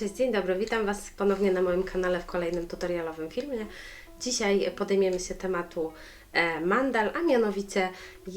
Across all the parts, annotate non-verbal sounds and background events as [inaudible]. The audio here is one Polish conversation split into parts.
Cześć, dzień dobry, witam Was ponownie na moim kanale w kolejnym tutorialowym filmie. Dzisiaj podejmiemy się tematu e, mandal, a mianowicie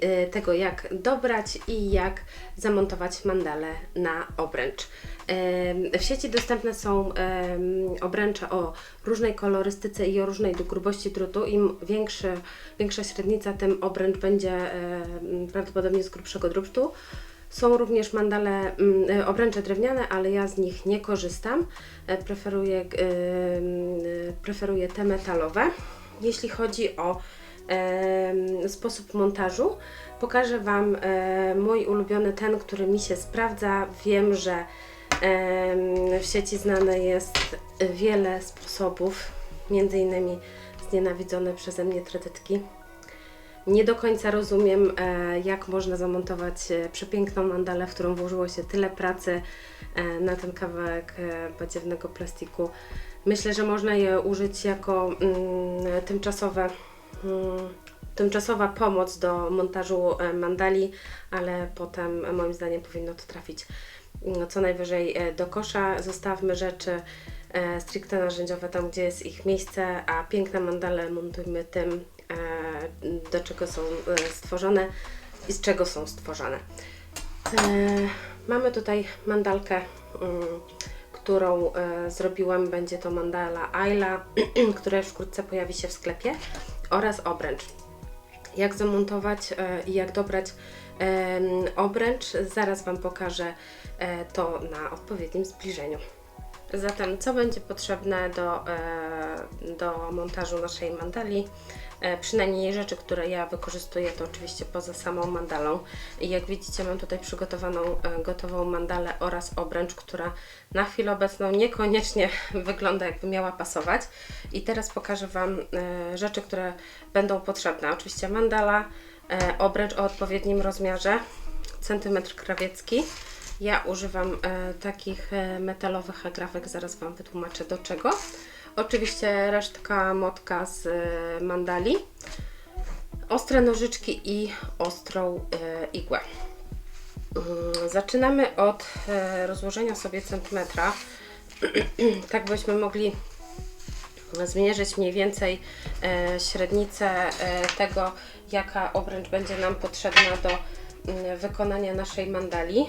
e, tego jak dobrać i jak zamontować mandale na obręcz. E, W sieci dostępne są obręcze o różnej kolorystyce i o różnej grubości drutu. Im większy, większa średnica, tym obręcz będzie prawdopodobnie z grubszego drutu. Są również mandale, mm, e, obręcze drewniane, ale ja z nich nie korzystam. E, Preferuję, e, preferuję te metalowe. Jeśli chodzi o em, sposób montażu, pokażę Wam mój ulubiony, ten, który mi się sprawdza. Wiem, że w sieci znane jest wiele sposobów, między innymi znienawidzone przeze mnie tretytki. Nie do końca rozumiem, e, jak można zamontować e, przepiękną mandalę, w którą włożyło się tyle pracy e, na ten kawałek badziewnego plastiku. Myślę, że można je użyć jako mm, tymczasowe, mm, tymczasowa pomoc do montażu mandali, ale potem moim zdaniem powinno to trafić mm, co najwyżej do kosza. Zostawmy rzeczy stricte narzędziowe tam, gdzie jest ich miejsce, a piękne mandale montujmy tym, do czego są e, stworzone i z czego są stworzone. E, Mamy tutaj mandalkę, mm, którą e, zrobiłam. Będzie to mandala Ayla, [clears throat] która już wkrótce pojawi się w sklepie oraz obręcz. Jak zamontować i jak dobrać obręcz, zaraz Wam pokażę to na odpowiednim zbliżeniu. Zatem, co będzie potrzebne do, e, do montażu naszej mandali? E, przynajmniej rzeczy, które ja wykorzystuję, to oczywiście poza samą mandalą. Jak widzicie, mam tutaj przygotowaną e, gotową mandalę oraz obręcz, która na chwilę obecną niekoniecznie [laughs] wygląda jakby miała pasować. I teraz pokażę Wam rzeczy, które będą potrzebne. Oczywiście mandala, obręcz o odpowiednim rozmiarze, centymetr krawiecki. Ja używam e, takich e, metalowych agrafek, zaraz Wam wytłumaczę do czego. Oczywiście resztka motka z e, mandali, ostre nożyczki i ostrą igłę. Mm, Zaczynamy od rozłożenia sobie centymetra, [clears throat] tak byśmy mogli zmierzyć mniej więcej średnicę tego, jaka obręcz będzie nam potrzebna do mm, wykonania naszej mandali.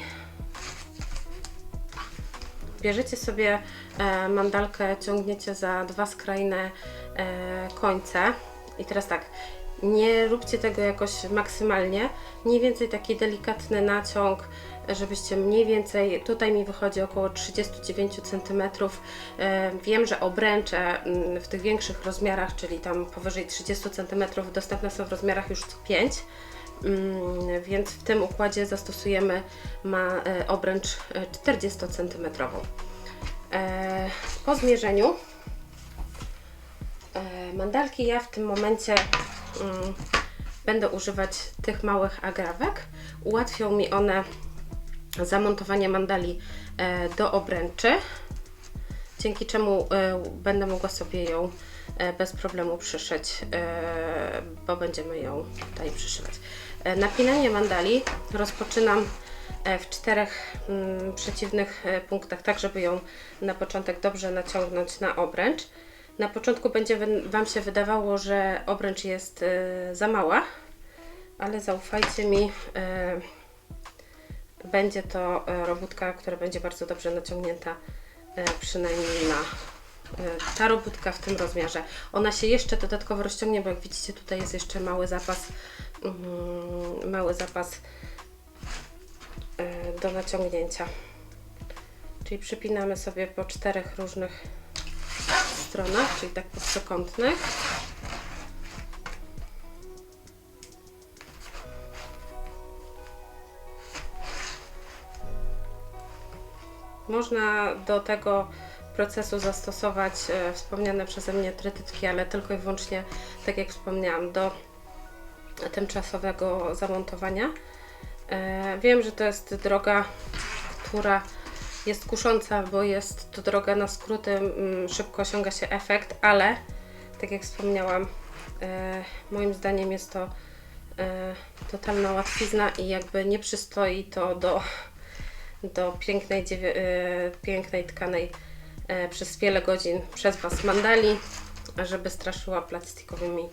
Bierzecie sobie e, mandalkę, ciągniecie za dwa skrajne e, końce. I teraz tak, nie róbcie tego jakoś maksymalnie, mniej więcej taki delikatny naciąg, żebyście mniej więcej, tutaj mi wychodzi około 39 cm. E, wiem, że obręcze mm, w tych większych rozmiarach, czyli tam powyżej 30 cm dostępne są w rozmiarach już 5 Mm, więc w tym układzie zastosujemy ma e, obręcz e, 40 cm. E, po zmierzeniu e, mandalki ja w tym momencie mm, będę używać tych małych agrawek. Ułatwią mi one zamontowanie mandali e, do obręczy, dzięki czemu e, będę mogła sobie ją e, bez problemu przyszyć, e, bo będziemy ją tutaj przyszywać. E, Napinanie mandali rozpoczynam e, w czterech mm, przeciwnych e, punktach, tak żeby ją na początek dobrze naciągnąć na obręcz. Na początku będzie Wam się wydawało, że obręcz jest za mała, ale zaufajcie mi, będzie to robótka, która będzie bardzo dobrze naciągnięta, przynajmniej na ta robótka w tym rozmiarze. Ona się jeszcze dodatkowo rozciągnie, bo jak widzicie tutaj jest jeszcze mały zapas, mały zapas e, do naciągnięcia. Czyli przypinamy sobie po czterech różnych stronach, czyli tak prostokątnych. Można do tego procesu zastosować e, wspomniane przeze mnie trytytki, ale tylko i wyłącznie, tak jak wspomniałam, do tymczasowego zamontowania. E, wiem, że to jest droga, która jest kusząca, bo jest to droga na skróty, mm, szybko osiąga się efekt, ale tak jak wspomniałam, e, moim zdaniem jest to e, totalna łatwizna i jakby nie przystoi to do, do pięknej, pięknej tkanej przez wiele godzin przez Was mandali, żeby straszyła plastikowymi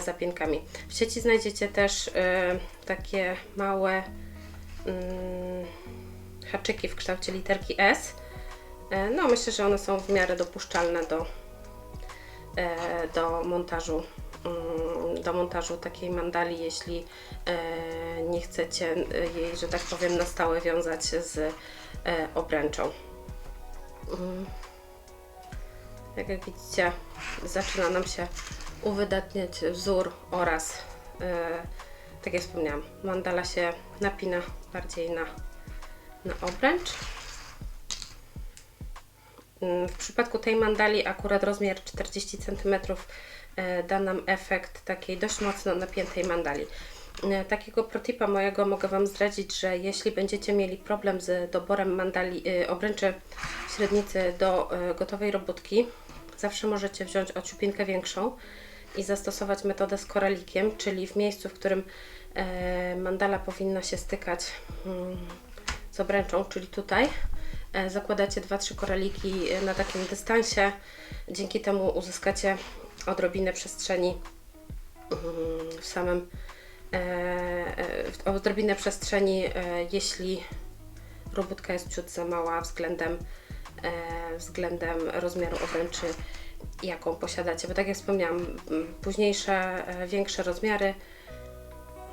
zapienkami. W sieci znajdziecie też e, takie małe mm, haczyki w kształcie literki S. E, No, myślę, że one są w miarę dopuszczalne do, e, do montażu mm, do montażu takiej mandali, jeśli e, nie chcecie e, jej, że tak powiem, na stałe wiązać z e, obręczą. Mm. Tak jak widzicie, zaczyna nam się uwydatniać wzór oraz, e, tak jak wspomniałam, mandala się napina bardziej na, na obręcz. Mm, W przypadku tej mandali akurat rozmiar 40 cm e, da nam efekt takiej dość mocno napiętej mandali. E, Takiego protipa mojego mogę Wam zdradzić, że jeśli będziecie mieli problem z doborem mandali, obręczy średnicy do gotowej robótki, zawsze możecie wziąć ociupinkę większą i zastosować metodę z koralikiem, czyli w miejscu, w którym e, mandala powinna się stykać mm, z obręczą, czyli tutaj, e, zakładacie 2-3 koraliki e, na takim dystansie. Dzięki temu uzyskacie odrobinę przestrzeni mm, w samym odrobinę przestrzeni, jeśli robótka jest ciut za mała względem, względem rozmiaru obręczy, jaką posiadacie. Bo tak jak wspomniałam, m, późniejsze, e, większe rozmiary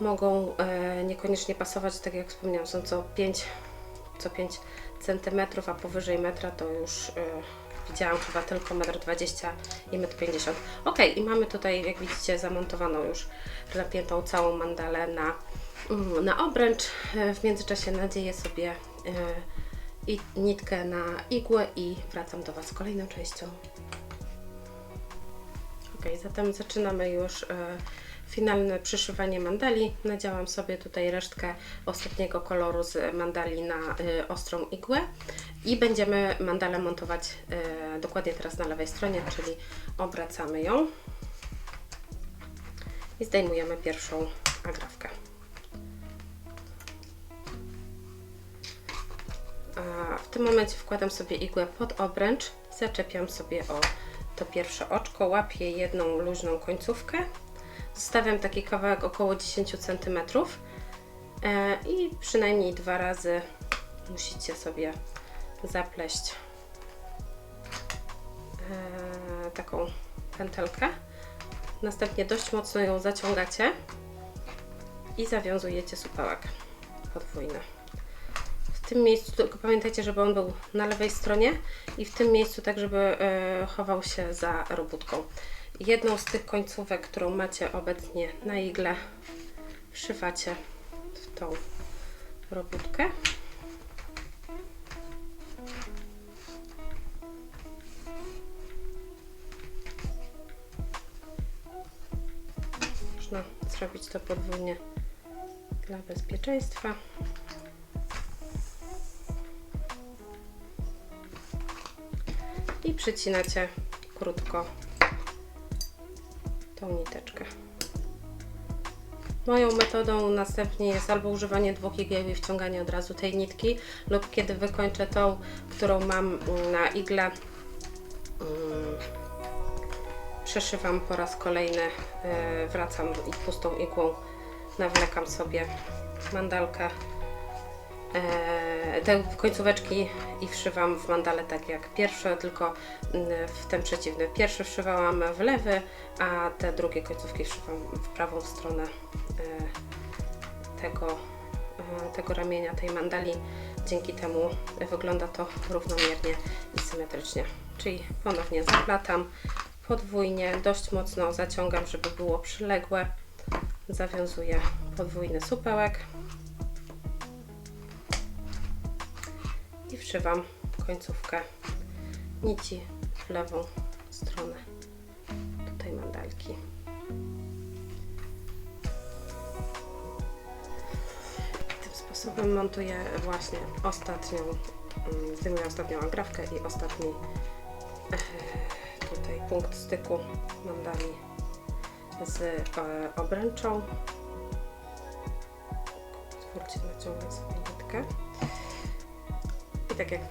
mogą e, niekoniecznie pasować, tak jak wspomniałam, są co 5, co 5 cm, a powyżej metra to już e, widziałam chyba tylko 1,20 m i 1,50 m. Ok, i mamy tutaj, jak widzicie, zamontowaną już napiętą całą mandalę na, mm, na obręcz. W międzyczasie nadzieję sobie i nitkę na igłę i wracam do Was z kolejną częścią. Ok, zatem zaczynamy już e, finalne przyszywanie mandali. Nadziałam sobie tutaj resztkę ostatniego koloru z mandali na e, ostrą igłę i będziemy mandalę montować e, dokładnie teraz na lewej stronie, czyli obracamy ją i zdejmujemy pierwszą agrafkę. A w tym momencie wkładam sobie igłę pod obręcz, zaczepiam sobie o to pierwsze oczko, łapię jedną luźną końcówkę, zostawiam taki kawałek około 10 cm e, i przynajmniej dwa razy musicie sobie zapleść e, taką pętelkę. Następnie dość mocno ją zaciągacie i zawiązujecie supełek podwójny tym miejscu, tylko pamiętajcie, żeby on był na lewej stronie i w tym miejscu tak, żeby e, chował się za robótką. Jedną z tych końcówek, którą macie obecnie na igle, wszywacie w tą robótkę. Można zrobić to podwójnie dla bezpieczeństwa. Przycinacie krótko tą niteczkę. Moją metodą następnie jest albo używanie dwóch igieł i wciąganie od razu tej nitki, lub kiedy wykończę tą, którą mam na igle, mm, przeszywam po raz kolejny, e, wracam i pustą igłą nawlekam sobie mandalkę te końcóweczki i wszywam w mandale tak jak pierwsze, tylko mm, w ten przeciwny. Pierwszy wszywałam w lewy, a te drugie końcówki wszywam w prawą stronę e, tego, e, tego ramienia, tej mandali. Dzięki temu wygląda to równomiernie i symetrycznie. Czyli ponownie zaplatam podwójnie, dość mocno zaciągam, żeby było przyległe. Zawiązuję podwójny supełek. Wszywam końcówkę nici w lewą stronę tutaj mandalki. Tym sposobem montuję właśnie ostatnią, mm, zdejmuję ostatnią agrafkę i ostatni e, tutaj punkt styku mandali z e, obręczą. Pozwólcie, naciągnę sobie nitkę. Tak jak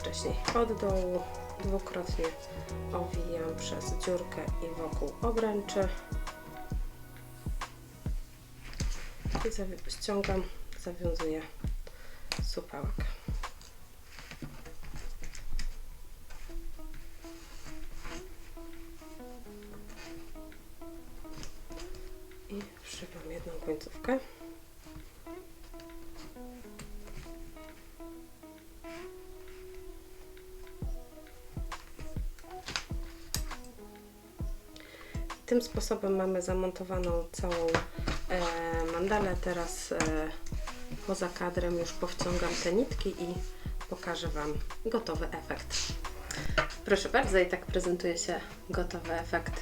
wcześniej, od dołu dwukrotnie owijam przez dziurkę i wokół obręczy i zawi- ściągam, zawiązuję supełek. I wszywam jedną końcówkę. Tym sposobem mamy zamontowaną całą e, mandalę. Teraz e, poza kadrem już powciągam te nitki i pokażę Wam gotowy efekt. Proszę bardzo, i tak prezentuje się gotowy efekt.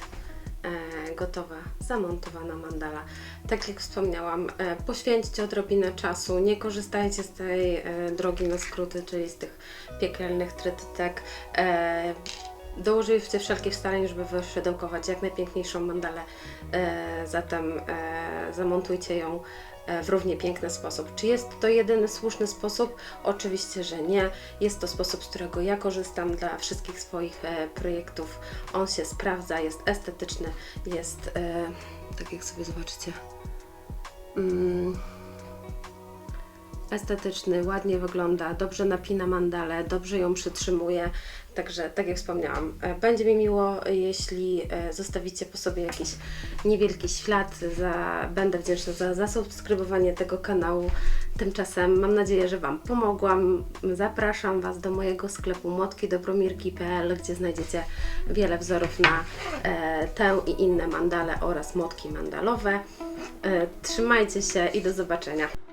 E, gotowa, zamontowana mandala. Tak jak wspomniałam, e, poświęćcie odrobinę czasu, nie korzystajcie z tej e, drogi na skróty, czyli z tych piekielnych trytytek. E, Dołożyliście wszelkich starań, żeby wyszydełkować jak najpiękniejszą mandalę, e, zatem e, zamontujcie ją e, w równie piękny sposób. Czy jest to jedyny słuszny sposób? Oczywiście, że nie. Jest to sposób, z którego ja korzystam dla wszystkich swoich projektów. On się sprawdza, jest estetyczny, jest, tak jak sobie zobaczycie, mm, estetyczny, ładnie wygląda, dobrze napina mandalę, dobrze ją przytrzymuje. Także, tak jak wspomniałam, e, będzie mi miło, jeśli e, zostawicie po sobie jakiś niewielki ślad. Za, będę wdzięczna za zasubskrybowanie tego kanału. Tymczasem mam nadzieję, że Wam pomogłam. Zapraszam Was do mojego sklepu motkidopromirki.pl, gdzie znajdziecie wiele wzorów na e, tę i inne mandale oraz motki mandalowe. E, trzymajcie się i do zobaczenia.